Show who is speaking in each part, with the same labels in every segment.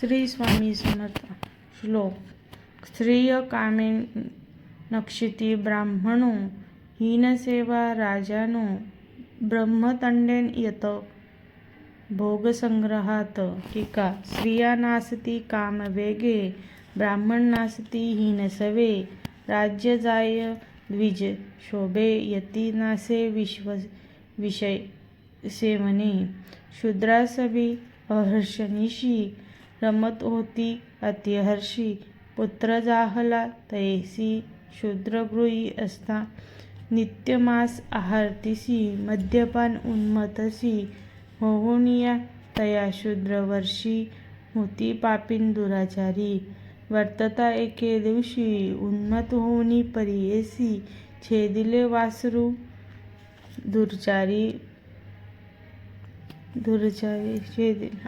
Speaker 1: श्री स्वामी समर्थ श्लोक. स्त्रिय कामे नक्षिती ब्राह्मणो हीनसेवा राजानो ब्रह्मतंडेन यत. भोगसंग्रहात टीका. स्त्रिया नासती कामवेगे ब्राह्मण नासती हीनसवे. राज्य जाय द्विज शोभे यती नासे विश्व विषय सेवने. शूद्रासवी अहर्षनिशी रमत होती. अतिहर्षी पुत्र जाहला तैसी शूद्रगृही असता. नित्यमास आहारतीसी. मद्यपान उन्मतसी. होऊनिया तया शूद्रवर्षी. होती पापीन दुराचारी. वर्तता एके दिवशी. उन्मत होऊनी परियेसी छेदिले वासरू दुर्चारी. दुर्चारी. छेद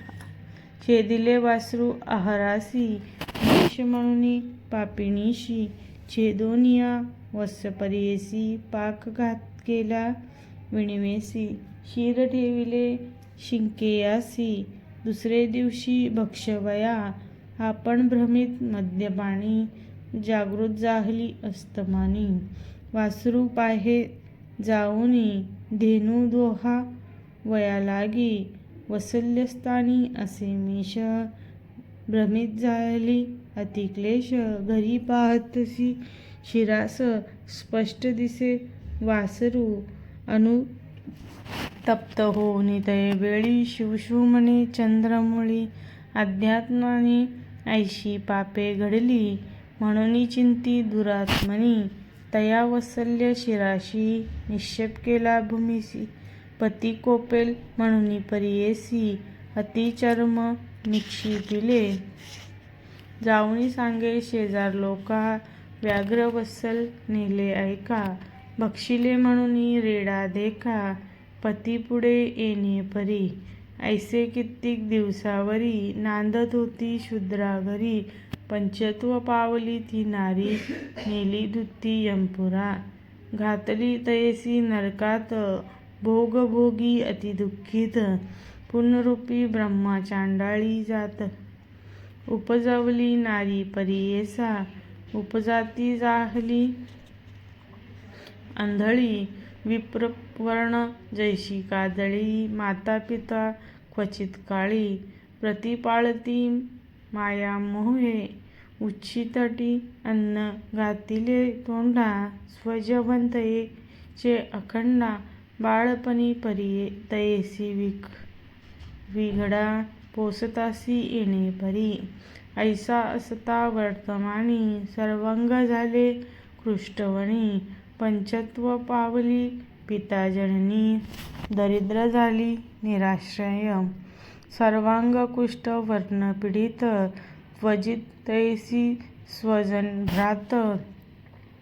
Speaker 1: छेदिले वासरू आहारासी देश म्हणून पापिणीशी छेदोनिया वत्सपरियेसी पाकघात केला विणवेसी शिर ठेविले शिंकेयासी दुसरे दिवशी भक्षवया आपण भ्रमित मद्यपाणी जागृत जाहली अस्तमानी वासरू पाहे जाऊनी धेनू दोहा वया लागी वसल्यस्थानी असे मेष भ्रमित झाली. अतिक्लेश घरी पाहतसी शिरास स्पष्ट दिसे. वासरू अनु तप्त होऊन तये वेळी शिवशिव चंद्रमुळी अध्यात्माने ऐशी पापे घडली. म्हणून चिंती दुरात्मनी तया वत्सल्य शिराशी निक्षेप केला. भूमिसी पती कोपेल म्हणून परियेसी अतिचर्म निक्षिपिले जाऊनी सांगे शेजार लोका व्याघ्र वत्सल नेले ऐका. बक्षिले म्हणून रेडा देखा. पती पुढे येणे परी. ऐसे कित्येक दिवसावरी नांदत होती शुद्रा घरी. पंचत्व पावली ती नारी नेली धुती यमपुरा. घातली तयसी नरकात भोगभोगी अतिदुःखित पुनरूपी ब्रह्मा चांडाळी जात. उपजवली नारी परियेसा उपजाती जाहली आंधळी विप्रवर्ण जैशी कादळी. माता पिता क्वचित काळी. प्रतिपाळती माया मोहे. उच्छितटी अन्न घातिले तोंडा. स्वजवंतये चे अखंडा. बाळपणी परिये तयेसी विक विघडा पोसतासी येणे परी. ऐसा असता वर्तमानी सर्वांग झाले कृष्टवणी पंचत्व पावली पिता जननी दरिद्र झाली निराश्रय. सर्वांग कुष्ठ वर्णपीडित त्वजित तैसी स्वजन भ्रात.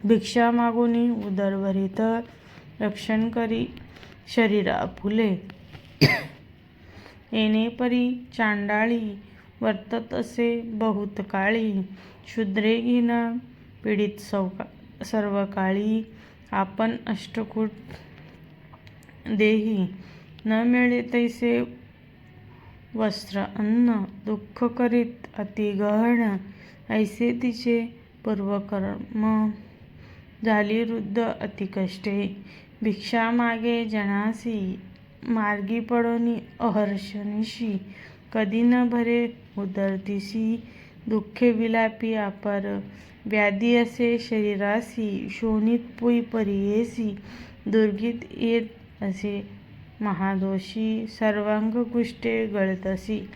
Speaker 1: भिक्षा मागुनी उदरभरित रक्षण करी शरीरा फुले. येणे परी चांडाळी वर्तत असे बहुत काळी. शूद्रे घिना पीडित सर्व काळी आपण अष्टकूट देही. न मिळे तैसे वस्त्र अन्न दुःख करीत अतिगहण ऐसे तिचे पूर्वकर्म. झाली वृद्ध अतिकष्टे भिक्षा मागे जनासी मार्गी पडोनी अहर्षनिशी कधी न भरे उदरतिसी दुःखे विलापी अपार व्याधी असे शरीरासी शोणित पुई परियेसी. दुर्गीत येत असे महादोषी सर्वांग कुष्टे गळतसी.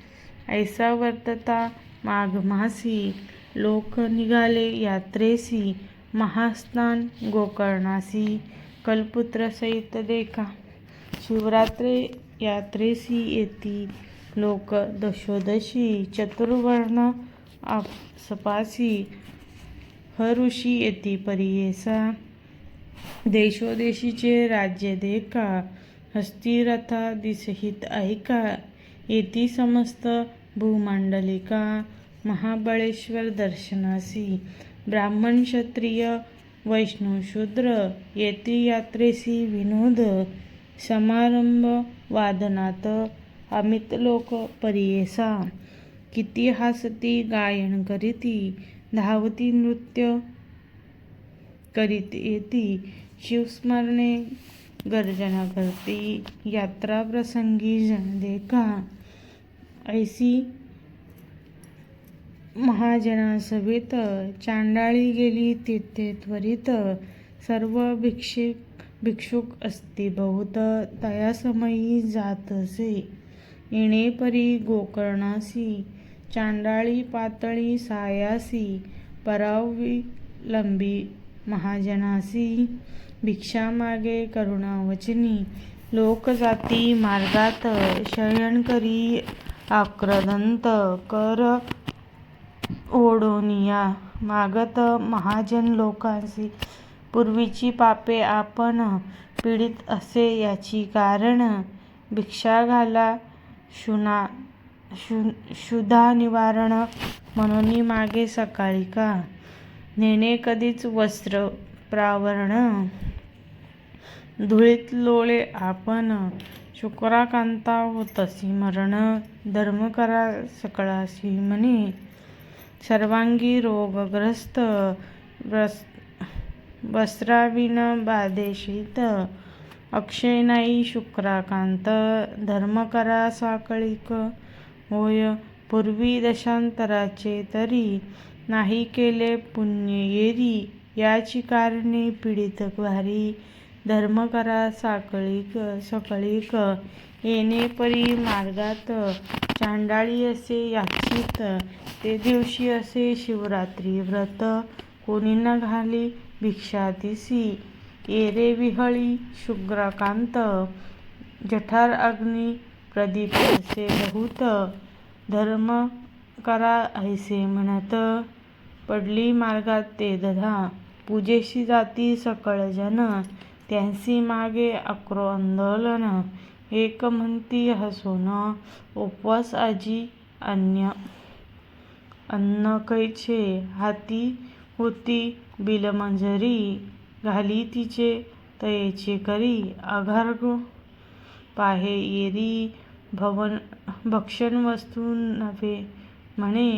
Speaker 1: ऐसा वर्तता माघमासी लोक निघाले यात्रेसी महास्नान गोकर्णासी. कल्पुत्र सहित देखा. शिवरात्रे यात्रेसी येती लोक दशोदशी चतुर्वर्ण सपासी हऋषी येती परियेसा. देशोदेशीचे राज्य देखा. हस्तिरथा दिसहित ऐका. येती समस्त भूमांडलिका. महाबळेश्वर दर्शनासी. ब्राह्मण क्षत्रिय वैष्णवशूद्र येती यात्रेसी विनोद समारंभ वादनात अमित लोक परियेसा. किती हासती गायन करीती धावती नृत्य करीत येती शिवस्मरणे गर्जना करती यात्रा प्रसंगी जन देखा. ऐसी महाजनासभेत चांडाळी गेली तिथे त्वरित सर्व भिक्षिक भिक्षुक असती. बहुत तयासमयी जात जातसे. इणेपरी गोकर्णासी चांडाळी पातळी सायासी परावलंबी महाजनासी. भिक्षा मागे करुणावचनी लोकजाती मार्गात शयन करी आक्रदंत कर ओढोनिया मागत महाजन लोकांसी पूर्वीची पापे आपण पीडित असे याची कारण भिक्षा घाला शुना शु शुधा निवारण म्हणून मागे सकाळी का? नेणे कधीच वस्त्र प्रावरण. धुळीत लोळे आपण शुक्राकांता होतसी मरण धर्म करा सकळासी म्हणे. सर्वांगी रोगग्रस्त वस्त्राविन बाधेशीत अक्षय नाही शुक्राकांत धर्मकरा साकळीक होय पूर्वी दशांतराचे तरी नाही केले पुण्य येरी याची कारणे पीडित भारी धर्म करा साकळीक सकळीक येणे परी मार्गात चांडाळी असे याचित. ते दिवशी असे शिवरात्री व्रत. कोणी न घाली भिक्षा दिसी. येरे विहळी शुक्रकांत जठार अग्नी प्रदीप असे बहुत. धर्म करा ऐसे म्हणत. पडली मार्गात ते दधा. पूजेशी जाती सकळ जन. त्यांसी मागे अक्रो आंदोलन. एक म्हणती हसून उपवास आजी अन्य अन्न कैचे हाती होती बिलमंजरी घाली तिचे तयेचे करी आघार पाहे येरी भक्षण वस्तू नव्हे म्हणे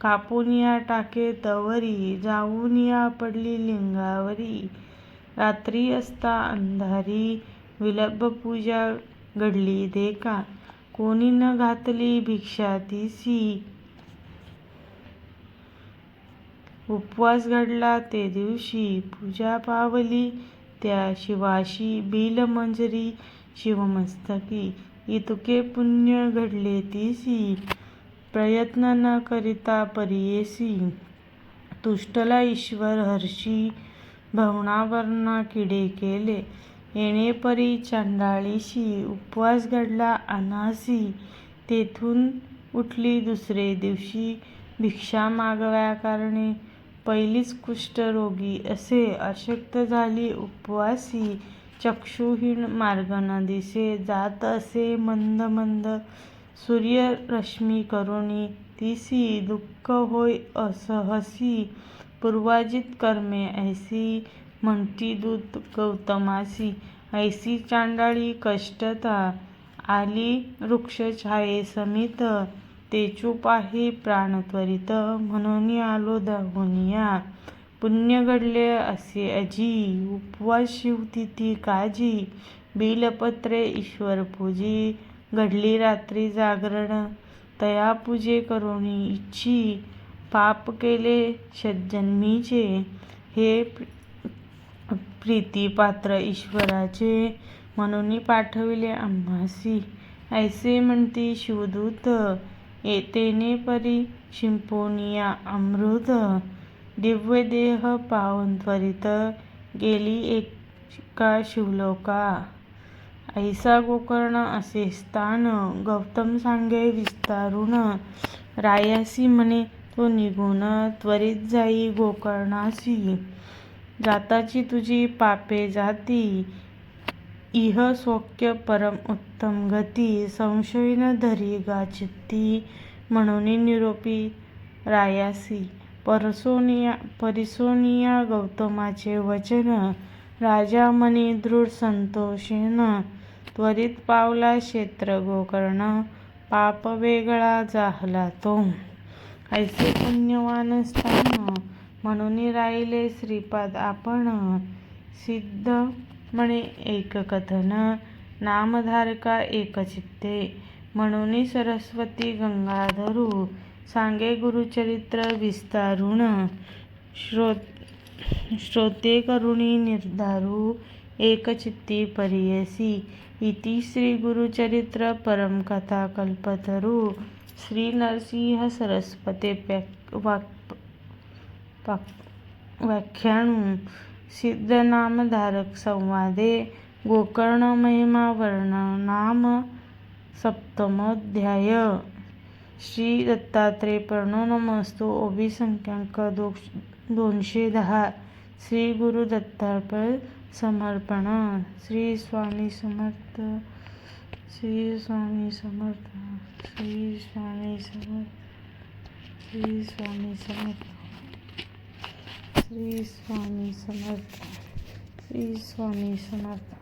Speaker 1: कापून या टाके तवरी जाऊन या पडली लिंगावरी रात्री असता अंधारी विलंब पूजा घडली देखा. कोणी न घातली भिक्षा तिसी उपवास घडला ते दिवशी. पूजा पावली त्या शिवाशी. बिलमंजरी शिवमस्तकी. इतके पुण्य घडले तिसी. प्रयत्न न करिता परियेसी तुष्टला ईश्वर हर्षी. भवनावरना किडे केले. येणेपरी चांडाळीशी उपवास घडला अनासी. तेथून उठली दुसरे दिवशी. भिक्षा मागव्या कारणे पहिलीच कुष्ठरोगी असे अशक्त झाली उपवासी. चक्षुहीन मार्ग न दिसे जात असे मंद मंद सूर्यरश्मी करुणी. तिसी दुःख होय असहसी. पूर्वाजित कर्मे ऐसी म्हणती दूत गौतमासी. ऐसी चांडाळी कष्टता आली वृक्षछायेसमीत तेचू पाही प्राण त्वरित म्हणून आलो धावूनिया पुण्य घडले असे अजी उपवास शिवतिथी काजी. बिलपत्रे ईश्वर पूजी घडली रात्री जागरण. तया पूजे करुणी इच्छी. पाप केले शतजन्मीचे हे प्रीतिपात्र ईश्वराचे म्हणून पाठविले आम्हासी. ऐसे म्हणती शिवदूत येतेने परी शिंपोनिया अमृत. दिव्य देह पाहून त्वरित गेली एका शिवलोका. ऐसा गोकर्ण असे स्थान गौतम सांगे विस्तारून रायासी म्हणे तो निघून त्वरित जाई गोकर्णासी जाताची तुझी पापे जाती. इह सौख्य परम उत्तम गती. संशयीन धरी गाचित्ती म्हणून निरोपी रायासी. परसोनिया परिसोनिया गौतमाचे वचन. राजा मनी दृढ संतोषेन. त्वरित पावला क्षेत्र गोकर्ण. पाप वेगळा जाहला तो. ऐसे पुण्यवान स्थान म्हणून राहिले श्रीपाद आपण. सिद्ध म्हणे एक कथन नामधारका एकचित्ते म्हणून सरस्वती गंगाधरू सांगे गुरुचरित्र विस्तारुण श्रो श्रोते करुणी निर्धारू एकचित्ती परियसी इति श्रीगुरुचरित्र परमकथा कल्पतरू श्री नरसिंह सरस्वते व्याख्यान। सिद्धनामधारक संवादे। गोकर्ण महिमा वर्णनाम सप्तमोऽध्याय। श्री दत्तात्रय प्रणो नमस्तु ओबी दोनशे दहा। श्री गुरु दत्तार्पण समर्पण। श्री स्वामी समर्थ। श्री स्वामी समर्थ। श्री स्वामी समर्थ। श्री स्वामी समर्थ। श्री स्वामी समर्थ। श्री स्वामी समर्थ।